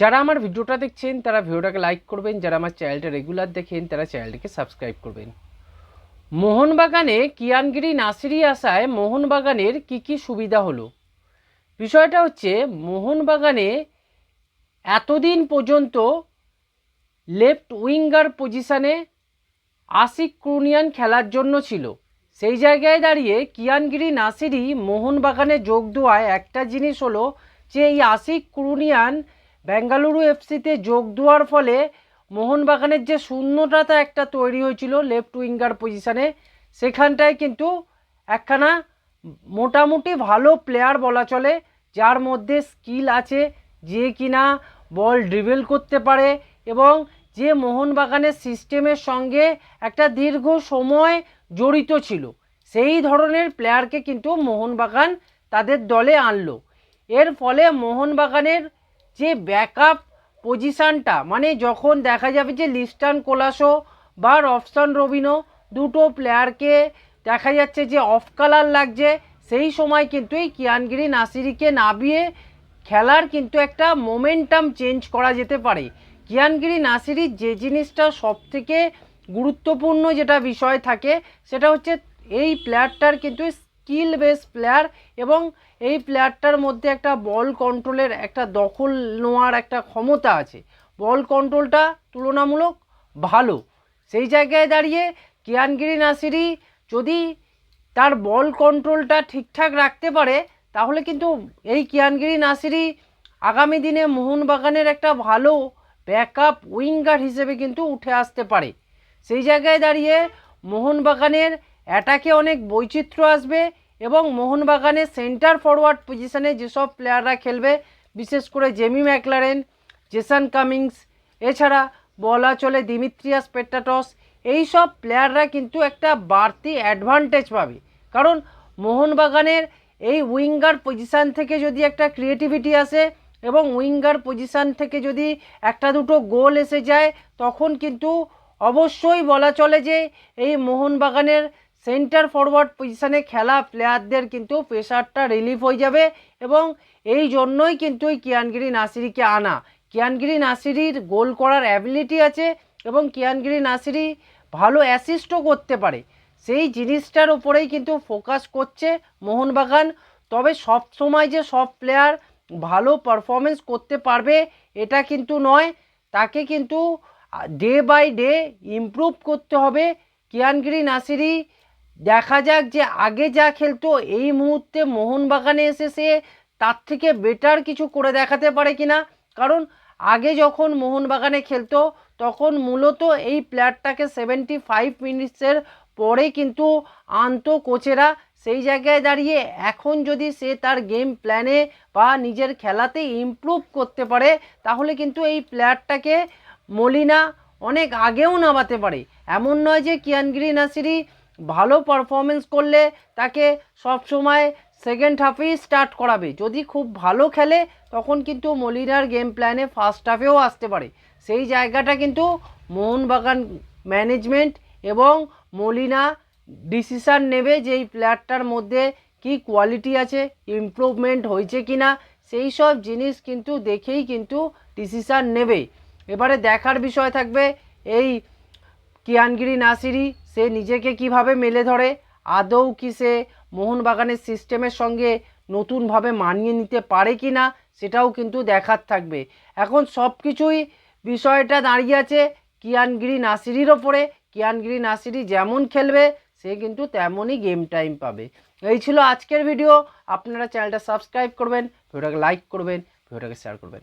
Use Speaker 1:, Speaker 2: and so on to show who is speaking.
Speaker 1: যারা আমার ভিডিওটা দেখছেন, তারা ভিডিওটাকে লাইক করবেন। যারা আমার চ্যানেলটা রেগুলার দেখেন, তারা চ্যানেলটিকে সাবস্ক্রাইব করবেন। মোহনবাগানে কিয়ানগিরি নাসিরি আসায় মোহনবাগানের কি কি সুবিধা হলো? বিষয়টা হচ্ছে, মোহনবাগানে এতদিন পর্যন্ত লেফট উইঙ্গার পজিশানে আশিক ক্রুনিয়ান খেলার জন্য ছিল। সেই জায়গায় দাঁড়িয়ে কিয়ানগিরি নাসিরি মোহনবাগানে যোগ দেওয়ায় একটা জিনিস হলো যে, এই আশিক ক্রুনিয়ান বেঙ্গালুরু এফসিতে যোগ দেওয়ার ফলে মোহনবাগানের যে শূন্যতা একটা তৈরি হয়েছিল লেফট উইঙ্গার পজিশানে সেখানটায় কিন্তু একখানা মোটামুটি ভালো প্লেয়ার বলা চলে, যার মধ্যে স্কিল আছে যে কিনা বল ড্রিবেল করতে পারে এবং যে মোহনবাগানের সিস্টেমের সঙ্গে একটা দীর্ঘ সময় জড়িত ছিল। সেই ধরনের প্লেয়ারকে কিন্তু মোহনবাগান তাদের দলে আনলো। এর ফলে মোহনবাগানের যে ব্যাকআপ পজিশানটা মানে যখন দেখা যাবে যে লিস্টান কোলাসো বা রফসান রবিনো দুটো প্লেয়ারকে দেখা যাচ্ছে যে অফ কালার লাগছে, সেই সময় কিন্তু এই কিয়ানগিরি নাসিরিকে নাবিয়ে খেলার কিন্তু একটা মোমেন্টাম চেঞ্জ করা যেতে পারে। কিয়ানগিরি নাসিরির যে জিনিসটা সব থেকে গুরুত্বপূর্ণ যেটা বিষয় থাকে, সেটা হচ্ছে এই প্লেয়ারটার কিন্তু স্কিল বেস প্লেয়ার এবং এই প্লেয়ারটার মধ্যে একটা বল কন্ট্রোলের একটা দখল নেওয়ার একটা ক্ষমতা আছে। বল কন্ট্রোলটা তুলনামূলক ভালো। সেই জায়গায় দাঁড়িয়ে কিয়ানগিরি নাসিরি যদি তার বল কন্ট্রোলটা ঠিকঠাক রাখতে পারে, তাহলে কিন্তু এই কিয়ানগিরি নাসিরি আগামী দিনে মোহনবাগানের একটা ভালো ব্যাকআপ উইঙ্গার হিসেবে কিন্তু উঠে আসতে পারে। সেই জায়গায় দাঁড়িয়ে মোহনবাগানের অ্যাটাকে অনেক বৈচিত্র্য আসবে এবং মোহনবাগানে সেন্টার ফরওয়ার্ড পজিশনে যেসব প্লেয়াররা খেলবে, বিশেষ করে জেমি ম্যাকলারেন, জেসান কামিংস, এছাড়া বলা চলে দিমিত্রিয়াস পেট্টাটস এই সব প্লেয়াররা কিন্তু একটা বাড়তি অ্যাডভান্টেজ পাবে। কারণ মোহনবাগানের এই উইঙ্গার পজিশান থেকে যদি একটা ক্রিয়েটিভিটি আসে এবং উইঙ্গার পজিশান থেকে যদি একটা দুটো গোল এসে যায়, তখন কিন্তু অবশ্যই বলা চলে যে এই মোহনবাগানের সেন্টার ফরওয়ার্ড পজিশানে খেলা প্লেয়ারদের কিন্তু প্রেশারটা রিলিফ হয়ে যাবে এবং এই জন্যই কিন্তু এই কিয়ানগিরি নাসিরিকে আনা। কিয়ানগিরি নাসিরির গোল করার অ্যাবিলিটি আছে এবং কিয়ানগিরি নাসিরি ভালো অ্যাসিস্টও করতে পারে। সেই জিনিসটার উপরেই কিন্তু ফোকাস করছে মোহনবাগান। তবে সব সময় যে সব প্লেয়ার ভালো পারফরমেন্স করতে পারবে এটা কিন্তু নয়, তাকে কিন্তু ডে বাই ডে ইমপ্রুভ করতে হবে। কিয়ানগিরি নাসিরি দেখা যাক যে আগে যা খেলতো এই মুহূর্তে মোহনবাগানে এসে সে তার থেকে বেটার কিছু করে দেখাতে পারে কি না কারণ আগে যখন মোহনবাগানে খেলতো, তখন মূলত এই প্লেয়ারটাকে সেভেন্টি ফাইভ মিনিটসের পরে কিন্তু আনতো কোচেরা। সেই জায়গায় দাঁড়িয়ে এখন যদি সে তার গেম প্ল্যানে বা নিজের খেলাতে ইমপ্রুভ করতে পারে, তাহলে কিন্তু এই প্লেয়ারটাকে মলিনা অনেক আগেও নামাতে পারে। এমন নয় যে কিয়ানগিরি নাসিরি ভালো পারফরমেন্স করলে তাকে সব সময় সেকেন্ড হাফেই স্টার্ট করাবে। যদি খুব ভালো খেলে, তখন কিন্তু মলিনার গেম প্ল্যানে ফার্স্ট হাফেও আসতে পারে। সেই জায়গাটা কিন্তু মোহনবাগান ম্যানেজমেন্ট এবং মলিনা ডিসিশান নেবে যে এই প্লেয়ারটার মধ্যে কি কোয়ালিটি আছে ইমপ্রুভমেন্ট হয়েছে কি না সেই সব জিনিস কিন্তু দেখেই কিন্তু ডিসিশান নেবে। এবারে দেখার বিষয় থাকবে এই কিয়ানগিরি নাসিরি সে নিজেকে কীভাবে মেলে ধরে, আদৌ কি সে মোহনবাগানের সিস্টেমের সঙ্গে নতুনভাবে মানিয়ে নিতে পারে কি না, সেটাও কিন্তু দেখার থাকবে। এখন সব কিছুই বিষয়টা দাঁড়িয়ে আছে কিয়ানগিরি নাসিরির ওপরে। কিয়ানগিরি নাসিরি যেমন খেলবে, সে কিন্তু তেমনই গেম টাইম পাবে। এই ছিল আজকের ভিডিও আপনারা চ্যানেলটা সাবস্ক্রাইব করবেন, ভিডিওটাকে লাইক করবেন, ভিডিওটাকে শেয়ার করবেন।